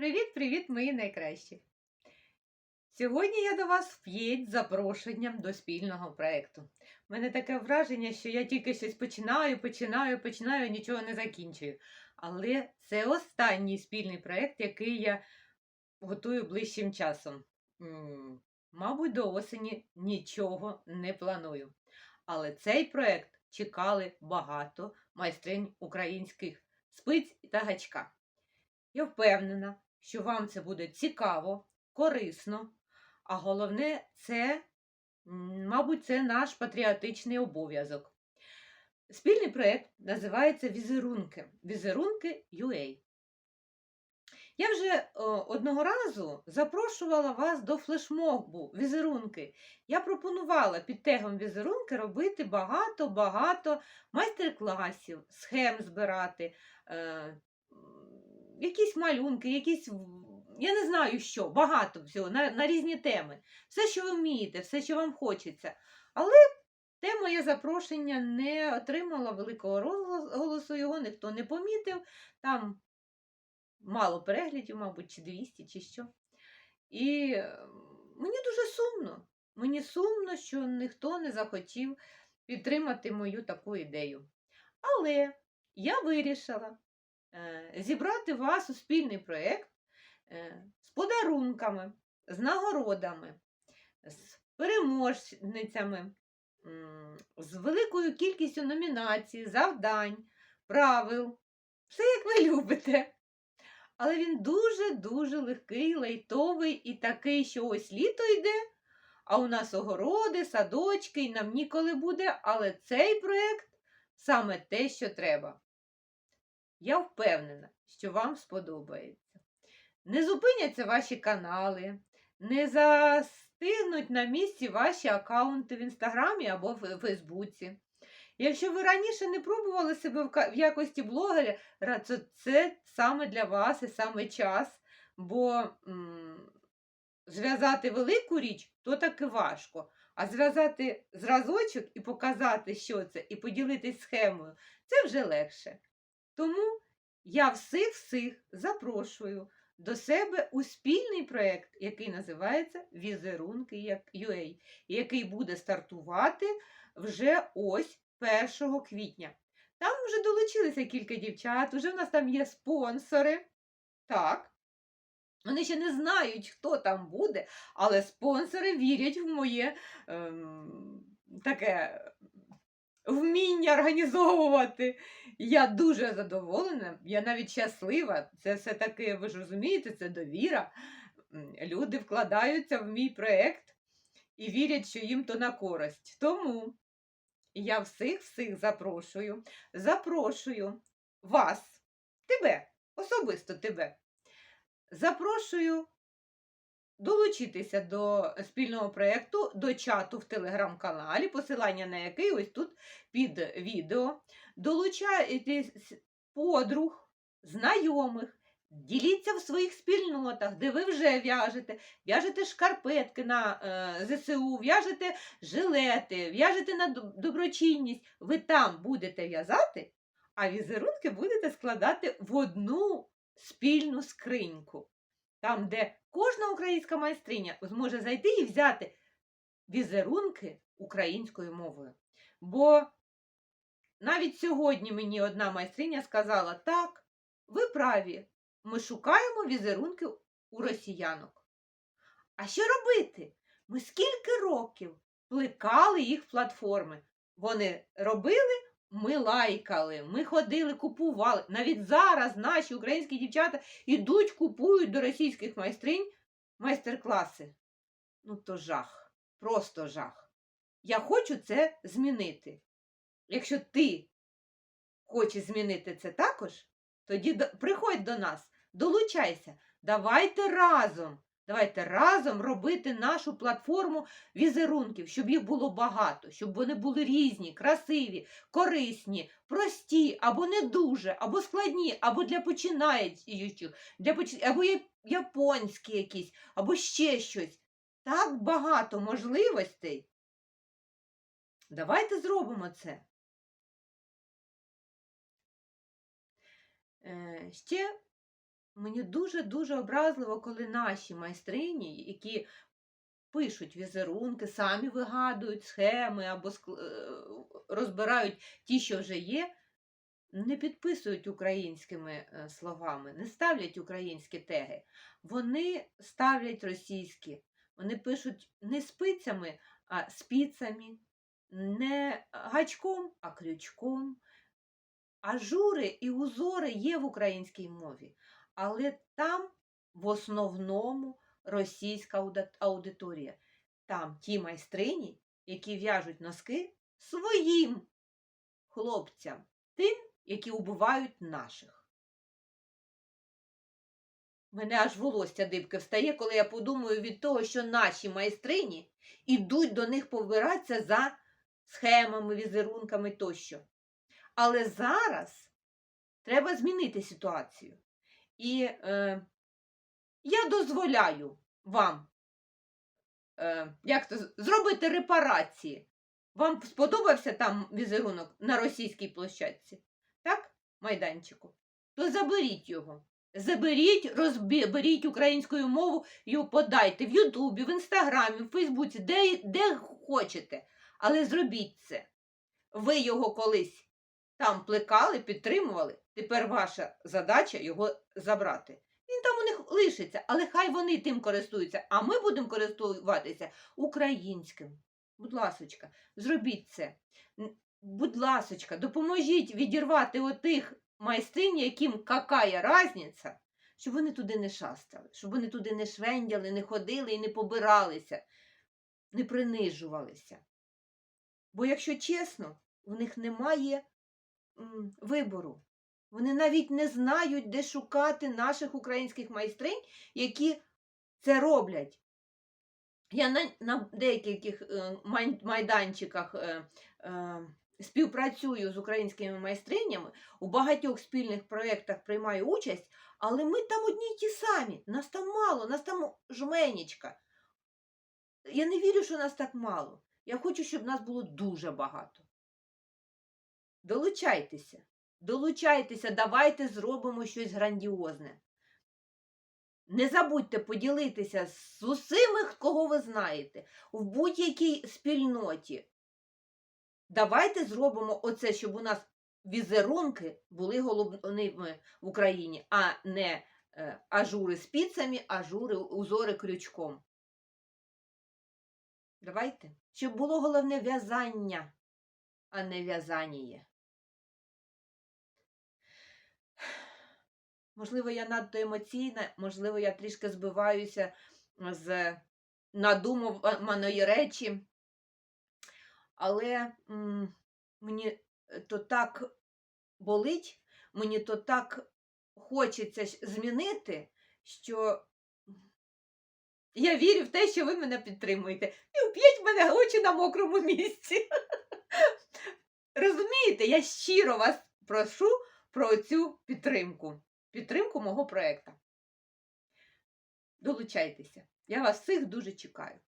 Привіт-привіт, мої найкращі! Сьогодні я до вас вп'єть запрошенням до спільного проєкту. У мене таке враження, що я тільки щось починаю, починаю, починаю, нічого не закінчую. Але це останній спільний проєкт, який я готую ближчим часом. Мабуть, до осені нічого не планую. Але цей проєкт чекали багато майстринь українських спиць та гачка. Я впевнена, що вам це буде цікаво, корисно, а головне, це, мабуть, це наш патріотичний обов'язок. Спільний проєкт називається Візерунки. Візерунки UA. Я вже о, одного разу запрошувала вас до флешмобу візерунки. Я пропонувала під тегом візерунки робити багато-багато майстер-класів, схем збирати, е, якісь малюнки, якісь, я не знаю що, багато всього на, на різні теми. Все, що ви вмієте, все, що вам хочеться. Але те моє запрошення не отримало великого розголосу, його ніхто не помітив. Там мало переглядів, мабуть, чи 200, чи що. І е, мені дуже сумно. Мені сумно, що ніхто не захотів підтримати мою таку ідею. Але я вирішила зібрати вас у спільний проєкт е, з подарунками, з нагородами, з переможницями, з великою кількістю номінацій, завдань, правил. Все як ви любите. Але він дуже-дуже легкий, лайтовий і такий, що ось літо йде, а у нас огороди, садочки, і нам ніколи буде, але цей проєкт саме те, що треба. Я впевнена, що вам сподобається. Не зупиняться ваші канали, не застигнуть на місці ваші аккаунти в Інстаграмі або в Фейсбуці. Якщо ви раніше не пробували себе в якості блогера, то це саме для вас і саме час, бо зв'язати велику річ то таки важко. А зв'язати зразочок і показати, що це, і поділитись схемою це вже легше. Тому я всіх-всіх запрошую до себе у спільний проєкт, який називається Візерунки UA, який буде стартувати вже ось 1 квітня. Там вже долучилися кілька дівчат, вже в нас там є спонсори. Так. Вони ще не знають, хто там буде, але спонсори вірять в моє ем, таке вміння організовувати. Я дуже задоволена, я навіть щаслива. Це все таки, ви ж розумієте, це довіра. Люди вкладаються в мій проєкт і вірять, що їм то на користь. Тому я всіх-всіх запрошую, запрошую вас, тебе, особисто тебе. Запрошую долучитися до спільного проєкту, до чату в телеграм-каналі, посилання на який ось тут під відео. Долучайтесь подруг, знайомих, діліться в своїх спільнотах, де ви вже в'яжете, в'яжете шкарпетки на е, ЗСУ, в'яжете жилети, в'яжете на доброчинність. Ви там будете в'язати, а візерунки будете складати в одну спільну скриньку. Там, де кожна українська майстриня зможе зайти і взяти візерунки українською мовою. Бо навіть сьогодні мені одна майстриня сказала: так, ви праві, ми шукаємо візерунки у росіянок. А що робити? Ми скільки років плекали їх платформи. Вони робили, ми лайкали, ми ходили, купували. Навіть зараз наші українські дівчата ідуть, купують до російських майстринь майстер-класи. Ну, то жах, просто жах. Я хочу це змінити. Якщо ти хочеш змінити це також, тоді приходь до нас, долучайся. Давайте разом. Давайте разом робити нашу платформу візерунків, щоб їх було багато, щоб вони були різні, красиві, корисні, прості, або не дуже, або складні, або для починаючих, для поч... або японські якісь, або ще щось. Так багато можливостей. Давайте зробимо це. Е, Ще мені дуже-дуже образливо, коли наші майстрині, які пишуть візерунки, самі вигадують схеми або е, розбирають ті, що вже є, не підписують українськими е, словами, не ставлять українські теги. Вони ставлять російські. Вони пишуть не спицями, а спицями, не гачком, а крючком. Ажури і узори є в українській мові, але там в основному російська аудиторія. Там ті майстрині, які в'яжуть носки своїм хлопцям, тим, які убивають наших. Мене аж волосся дибки встає, коли я подумаю від того, що наші майстрині ідуть до них побиратися за схемами, візерунками тощо. Але зараз треба змінити ситуацію. І е, я дозволяю вам е, як то, зробити репарації. Вам сподобався там візерунок на російській площадці? Так, майданчику? То заберіть його. Заберіть, розберіть українською мову і подайте в Ютубі, в Інстаграмі, в Фейсбуці, де, де хочете. Але зробіть це. Ви його колись там плекали, підтримували. Тепер ваша задача його забрати. Він там у них лишиться, але хай вони тим користуються, а ми будемо користуватися українським. Будь ласочка, зробіть це. Будь ласочка, допоможіть відірвати отих майстринь, яким какая разниця, щоб вони туди не шастали, щоб вони туди не швендяли, не ходили і не побиралися, не принижувалися. Бо, якщо чесно, в них немає вибору. Вони навіть не знають, де шукати наших українських майстринь, які це роблять. Я на, на деяких е, майданчиках е, е, співпрацюю з українськими майстринями, у багатьох спільних проєктах приймаю участь, але ми там одні й ті самі. Нас там мало, нас там жменічка. Я не вірю, що нас так мало. Я хочу, щоб нас було дуже багато. Долучайтеся, долучайтеся, давайте зробимо щось грандіозне. Не забудьте поділитися з усіми, кого ви знаєте, в будь-якій спільноті. Давайте зробимо оце, щоб у нас візерунки були головними в Україні, а не е, ажури спицями, ажури, узори крючком. Давайте. Щоб було головне в'язання, а не в'язаніє. Можливо, я надто емоційна, можливо, я трішки збиваюся з надуманої речі, але м, мені то так болить, мені то так хочеться змінити, що я вірю в те, що ви мене підтримуєте. І вп'ять мене очі на мокрому місці. Розумієте, я щиро вас прошу про цю підтримку. Підтримку мого проєкту. Долучайтеся. Я вас всіх дуже чекаю.